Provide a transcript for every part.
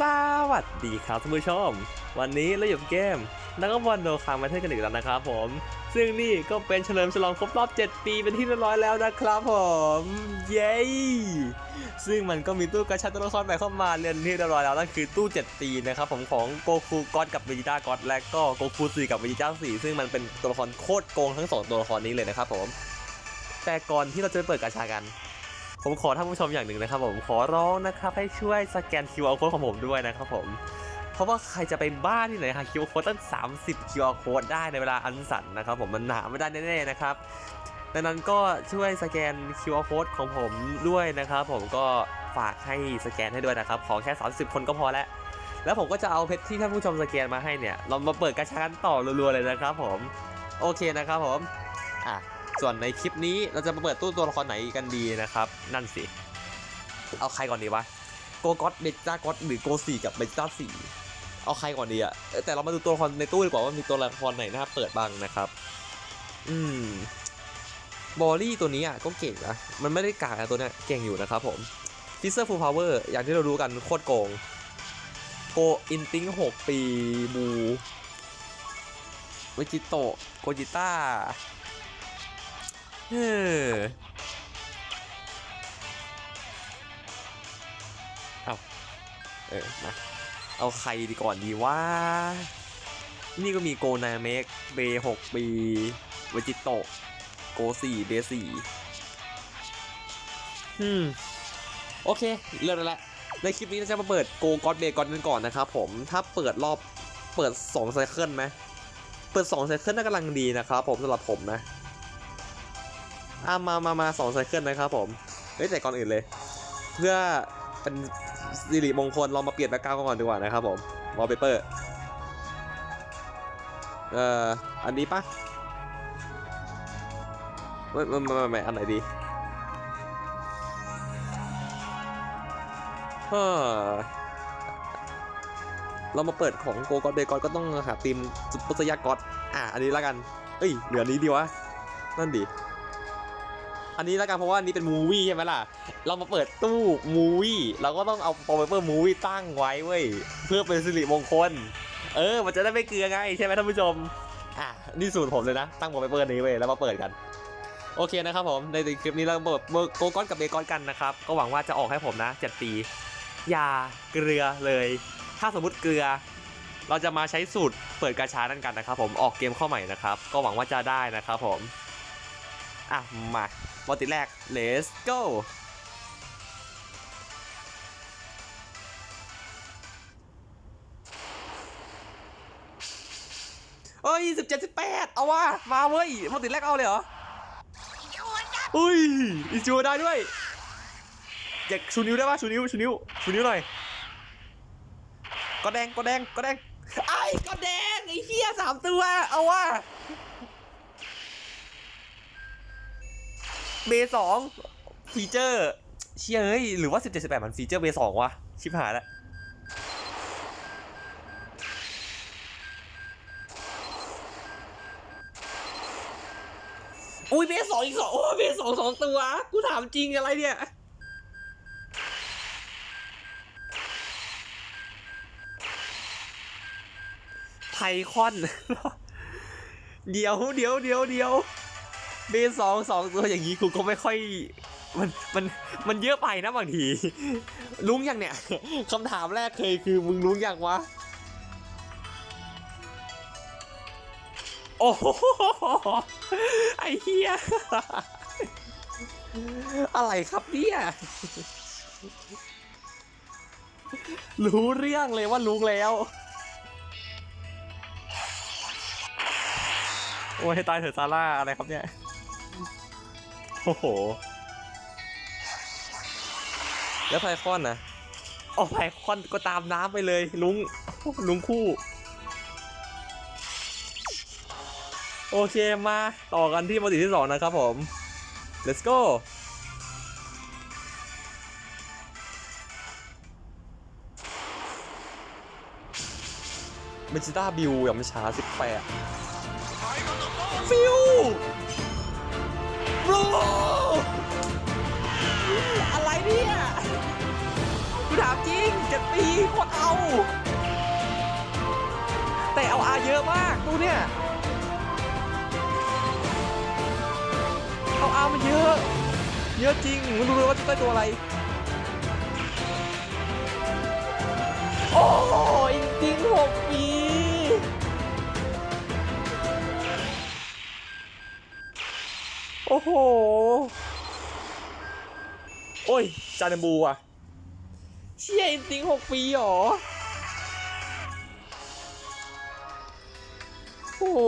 สวัสดีครับท่านผู้ชม วันนี้เราอยู่เกมนักบอลโดคามาเทอร์กันอีกแล้วนะครับผม ซึ่งนี่ก็เป็นเฉลิมฉลองครบรอบ 7 ปีเป็นที่เรียบร้อยแล้วนะครับผม เย้ ซึ่งมันก็มีตู้กระชับตัวละครใหม่เข้ามาเรียนที่เรียบร้อยแล้วนั่นคือตู้ 7 ปีนะครับผมของโกคูก็อดกับเวจิต้าก็อดและก็โกคู4กับเวจิต้า4ซึ่งมันเป็นตัวละครโคตรโกงทั้งสองตัวละครนี้เลยนะครับผม แต่ก่อนที่เราจะไปเปิดกาชากัน ผมขอท่านผู้ชมอย่างหนึ่งนะครับผมขอร้องนะครับให้ช่วยสแกน QR code ของผมด้วยนะครับผมเพราะว่าใครจะไปบ้านที่ไหนหา QR code ตั้ง 30 QR code ได้ในเวลาอันสั้นนะครับผมมันหนาไม่ได้แน่ๆนะครับดังนั้นก็ช่วยสแกน QR code ของผมด้วยนะครับผมก็ฝากให้สแกนให้ด้วยนะครับขอแค่ 30 คนก็พอแล้วแล้วผมก็จะเอาเพชรที่ท่านผู้ชมสแกนมาให้เนี่ย เรามาเปิดกระชากันต่อรัวๆเลยนะครับผม โอเคนะครับผม อะ ส่วนในคลิปนี้เราจะมาเปิดตู้ตัวละครไหนกันดีนะครับ นั่นสิ เอาใครก่อนดีวะโกก็อตเบต้าก็อตหรือโกสี่กับเบต้าสี่เอาใครก่อนดีอะแต่เรามาดูตัวละครในตู้ดีกว่าว่ามีตัวละครไหนน่าเปิดบ้างนะครับ อืมบอลลี่ตัวนี้อะก็เก่งนะ มันไม่ได้กากนะตัวเนี้ยเก่งอยู่นะครับผมฟิเซอร์ฟูลพาวเวอร์อย่างที่เรารู้กันโคตรโกง โกอินติ้งหกปีบูวิจิโตโกจิต้า เออเอาเออมาเอาใครดีก่อนดีว่า นี่ก็มีโกนาเมกเบหกปีวจิโตโกสี่เบสี่อืม โอเค เริ่มแล้วในคลิปนี้เราจะมาเปิดโกกอดเบกอนกันก่อนนะครับผม ถ้าเปิดรอบเปิด2ไซเคิลไหม เปิด2ไซเคิลน่ากำลังดีนะครับผมสำหรับผมนะ อะมามามาสองไซเคิลนะครับผมเฮ้ยแต่ก่อนอื่นเลย เพื่อเป็นสิริมงคลเรามาเปลี่ยนแบ็กกราวก่อนดีกว่านะครับผมวอลเปเปอร์เอ่ออันนี้ปะไม่ไม่ไม่ไม่ไม่อันไหนดีฮ้อเรามาเปิดของโกกอดเบกอนก็ต้องหาทีมซุปเปอร์สยากอดอะอันนี้ล้วกัน เอ้ยเหลือนี้ดีวะ นั่นดิ อันนี้แล้วกันเพราะว่านนี้เป็นมูวี่ใช่ไหมล่ะ เรามาเปิดตู้มูวี่เราก็ต้องเอาโปรเปอร์มูวี่ตั้งไว้เว้ยเพื่อเป็นสิริมงคล เออ มันจะได้ไม่เกลือไงใช่ไหมท่านผู้ชม อะนี่สูตรผมเลยนะ ตั้งโปรเปอร์นี้เว้ยแล้วมาเปิดกัน โอเคนะครับผมในคลิปนี้เราเปิดโกก้อนกับเบคอนกันนะครับ ก็หวังว่าจะออกให้ผมนะ7ปีอย่าเกลือเลย ถ้าสมมติเกลือ เราจะมาใช้สูตรเปิดกาชานั่นกันนะครับผมออกเกมเข้าใหม่นะครับ ก็หวังว่าจะได้นะครับผมอะมา บอลติแรก let's go เอ้ยสิบเจ็ดสิบแปดเอาว่ะมาเว้ยบอลติแรกเอาเลยเหรออุ้ยอีจูได้ด้วยอยากชูนิ้วได้ปะชูนิ้วชูนิ้วชูนิ้วหน่อยก็แดงก็แดงก็แดงไอ้ก็แดงไอ้เหี้ยสามตัวเอาว่ะ เบสองฟีเจอร์ เชี่ยเอ้ย หรือว่า 17 18 มันฟีเจอร์เบสองวะ ชิบหายแล้วอุ้ยเบสสองอีกสองโอ้เบสสองสองตัว กูถามจริงอะไรเนี่ยไพคอน เดี๋ยวเดี๋ยวเดี๋ยวเดี๋ยว เบสองสองตัวอย่างนี้กูก็ไม่ค่อยมันมันมันเยอะไปนะบางทีลุงยังเนี่ยคำถามแรกเคยคือมึงลุงยังวะ โอ้โหไอ้เหี้ยอะไรครับเนี่ยรู้เรื่องเลยว่าลุงแล้ว โอ้ยตายเถอะซาร่าอะไรครับเนี่ย โอ้โห แล้วไพคอนนะอ๋อไพคอนก็ตามน้ำไปเลย ลุง ลุงคู่ โอเคมาต่อกันที่โมดิที่สองนะครับผม let's go เบจิต้าบิวอย่างช้าสิบแปดฟิว บรอะไรเนี่ยกูถามจริงเจ็ดปีโคตรเอา แต่เอาอาเยอะมากดูเนี่ย เอาอามันเยอะ เยอะจริงไม่รู้เลยว่าจะได้ตัวอะไร โอ้ยจริงหกปี โอ้โห โอ้ย จานบูอะ เชี่ยจริงหกปีเหรอ โอ้โห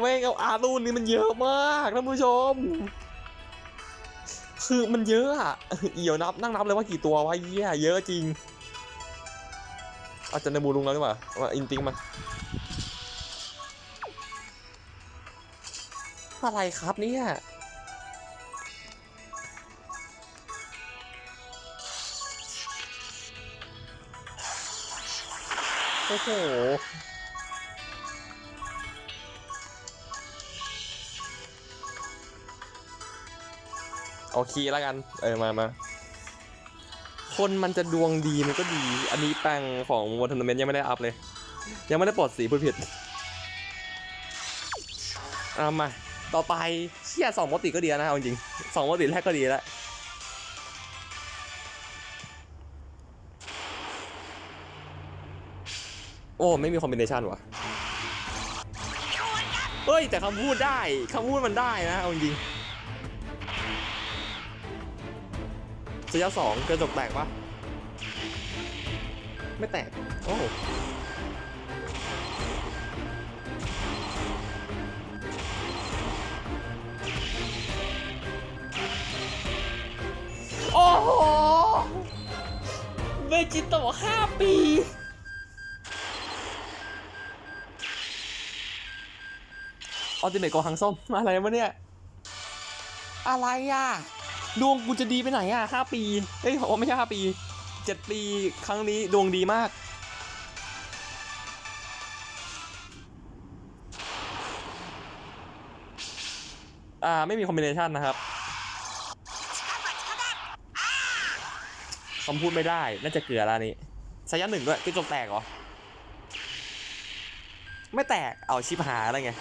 แม่งเอาอาร์ตูนนี่มันเยอะมากท่านผู้ชม คือมันเยอะอะเอี่ยวนับนั่งนับเลยว่ากี่ตัววะเยี่ยเยอะจริงเอาจันทบูลุงแล้วดีกว่าว่าอินติงมาอะไรครับเนี่ย โอ้โหโอเคแล้วกัน เออ มามา คนมันจะดวงดีมันก็ดี อันนี้แปลงของวันทัวร์นาเมนต์ยังไม่ได้อัพเลย ยังไม่ได้ปลดสีพูดผิดเอามา ต่อไปเชี่ยสองมติก็ดีนะเอาจริงสองมติแรกก็ดีแล้ว อ้ไม่มีคอมบิเนชันวะเฮ้ย แต่คำพูดได้คำพูดมันได้นะเอาจริงๆระยะสองกระจกแตกปะไม่แตก โอ้โอ้โหเวจิโตะห้าปี ออติเมตกองหังส้มอะไรวะเนี่ย อะไรอะ ดวงกูจะดีไปไหนอะห้าปี เอ้ยโอ้ไม่ใช่ห้าปีเจ็ดปีครั้งนี้ดวงดีมาก อ่า ไม่มีคอมบิเนชันนะครับคำพูดไม่ได้ น่าจะเกลือแล้วนี่สายยันหนึ่งด้วยกระจกแตกเหรอ ไม่แตก เอาชิบหายอะไรไง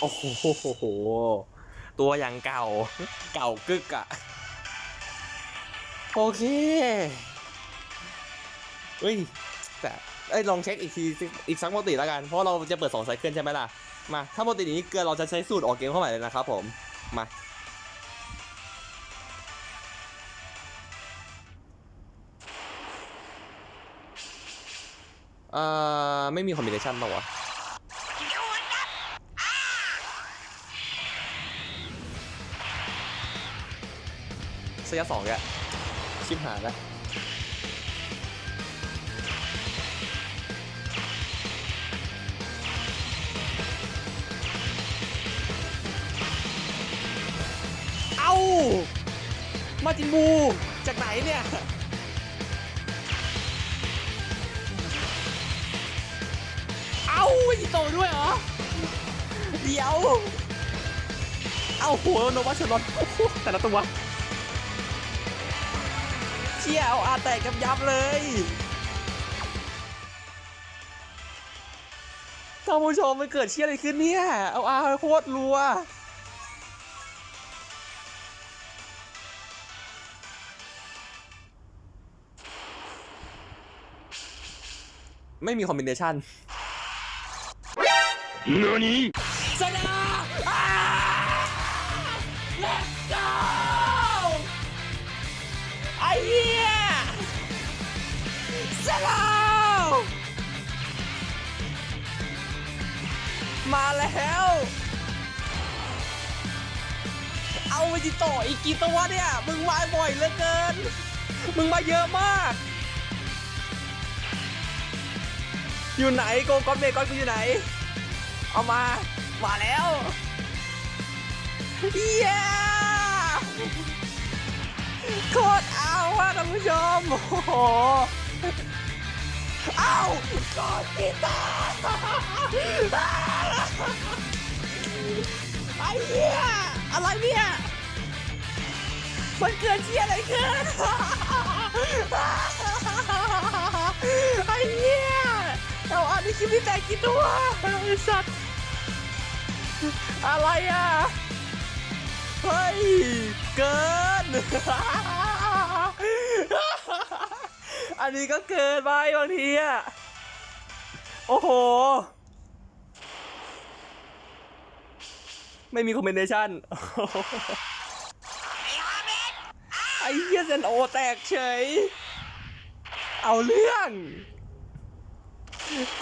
โอ้โห ตัวอย่างเก่า เก่ากึกอะโอเคเฮ้ย แต่เอ้ลองเช็คอีกทีอีกสักโมติแล้วกัน เพราะเราจะเปิด2ไซเคิลใช่ไหมล่ะ มา ถ้าโมตินี้เกินเราจะใช้สูตรออกเกมเข้าใหม่เลยนะครับผม มาเอ่อไม่มีคอมบิเนชันป่าวะ เสียสองแกชิบหายแล้วเอ้า มาจินบู จากไหนเนี่ยเอ้าไม่จิโตด้วยเหรอ เดี๋ยว เอ้าหัวโนวาเชลอนแต่ละตัว ชี่ยเอาอาแตกกับยับเลยท่านผู้ชมมันเกิดเชี่ยอะไรขึ้นเนี่ย เอาอาโคตรรัวไม่มีคอมบิเนชัน何ชน แล้ว เอาไปจิตะอีกกี่ตัวเนี่ย มึงมาบ่อยเหลือเกิน มึงมาเยอะมาก อยู่ไหนโกก้อนเบก้อนกูอยู่ไหน เอามา มาแล้วเย้โคตรเอาอะท่านผู้ชม โอ้โห เอ้ากอจิต้าไอ้เหี้ยอะไรเนี่ยมันเกิดเชี่ยอะไรขึ้นไอ้เหี้ยเอาอันนี้คลิปที่แตกกี่ตัวไอ้สัตว์อะไรอะเฮ้ยเกิน อันนี้ก็เกินไปบางทีอะ โอ้โห ไม่มีคอมเมนเดชั่นไอ้เหี้ยเซนโอแตกเฉย เอาเรื่อง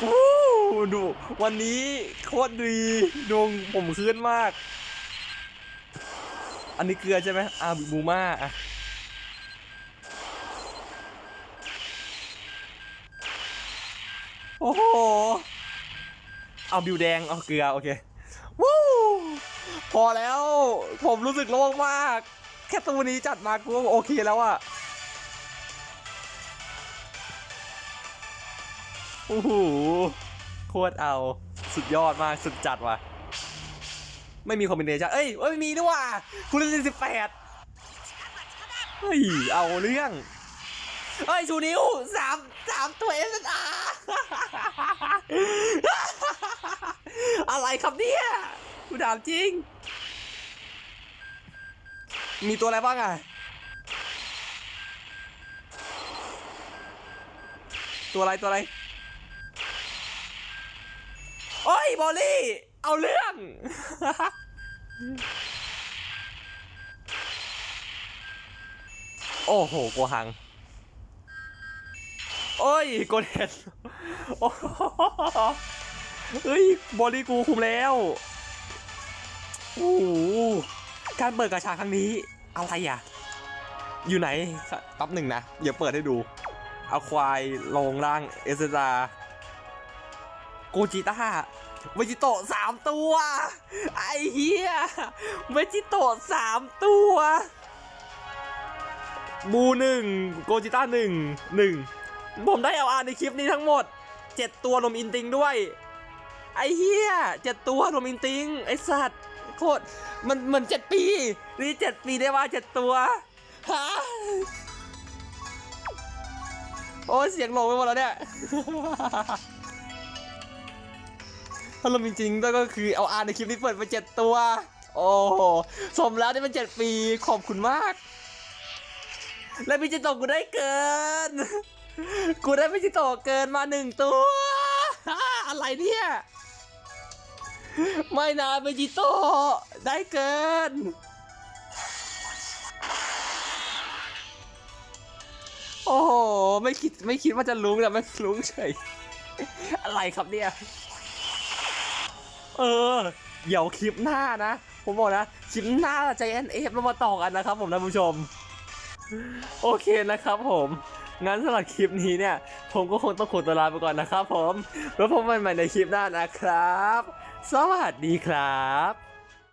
กูดู วันนี้โคตรดีดวงผมขึ้นมาก อันนี้เกลือใช่ไหมอาบิบูมาอะ เอาบิวแดง เอาเกลือ โอเค วู้พอแล้ว ผมรู้สึกโล่งมาก แค่ตัวนี้จัดมากูก็โอเคแล้วอะโอ้โหโคตรเอาสุดยอดมาก สุดจัดว่ะ ไม่มีคอมบิเนชั่นเอ้ยเอ้ยมีด้วยว่ะคุณเล่นสิบแปดเฮ้ย เอาเรื่องเฮ้ยชูนิ้วสามสามตัวเอสอาอะไร ครับเนี่ยกูถามจริง มีตัวอะไรบ้างอะ ตัวอะไรตัวอะไร โอ้ยบอลลี่ เอาเรื่อง โอ้โหโกหัง โอ้ยโกเดนโอ้โห เฮ้ยบอลลี่กูคุมแล้วโอ้การเปิดกระชาครั้งนี้ อะไรอะ อยู่ไหนแป๊บหนึ่งนะเดี๋ยวเปิดให้ดูเอาควายลงล่างเอสซาโกจิต้าเวจิโตะสามตัว ไอ้เหี้ยเวจิโตะสามตัวบูหนึ่งโกจิต้าหนึ่งหนึ่งผมได้เอาอาในคลิปนี้ทั้งหมดเจ็ดตัวรวมอินติงด้วย ไอ้เหี้ยเจ็ดตัวรวมอินติง ไอ้สัตว์โคตรมันเหมือนเจ็ดปี นี่เจ็ดปีได้ว่าเจ็ดตัวฮะโอ้เสียงหลงไปหมดแล้วเนี่ยถ้ารวมจริงๆก็คือเอาอาในคลิปนี้เปิดไปเจ็ดตัว โอ้โหสมแล้วที่เป็นเจ็ดปีขอบคุณมาก และพิจิโตกูได้เกิน กูได้พิจิโตะเกินมาหนึ่งตัว อะไรเนี่ย ไม่นะพิจิโตะได้เกิน โอ้โห ไม่คิดไม่คิดว่าจะลุ้งแต่ไม่ลุ้งเฉย อะไรครับเนี่ย เออ เดี๋ยวคลิปหน้านะ ผมบอกนะ คลิปหน้าใจแอนเอฟเรามาต่อกันนะครับผมท่านผู้ชม โอเคนะครับผมงั้นสำหรับคลิปนี้เนี่ย ผมก็คงต้องขอตัวลาไปก่อนนะครับผม แล้วพบกันใหม่ในคลิปหน้านะครับ สวัสดีครับ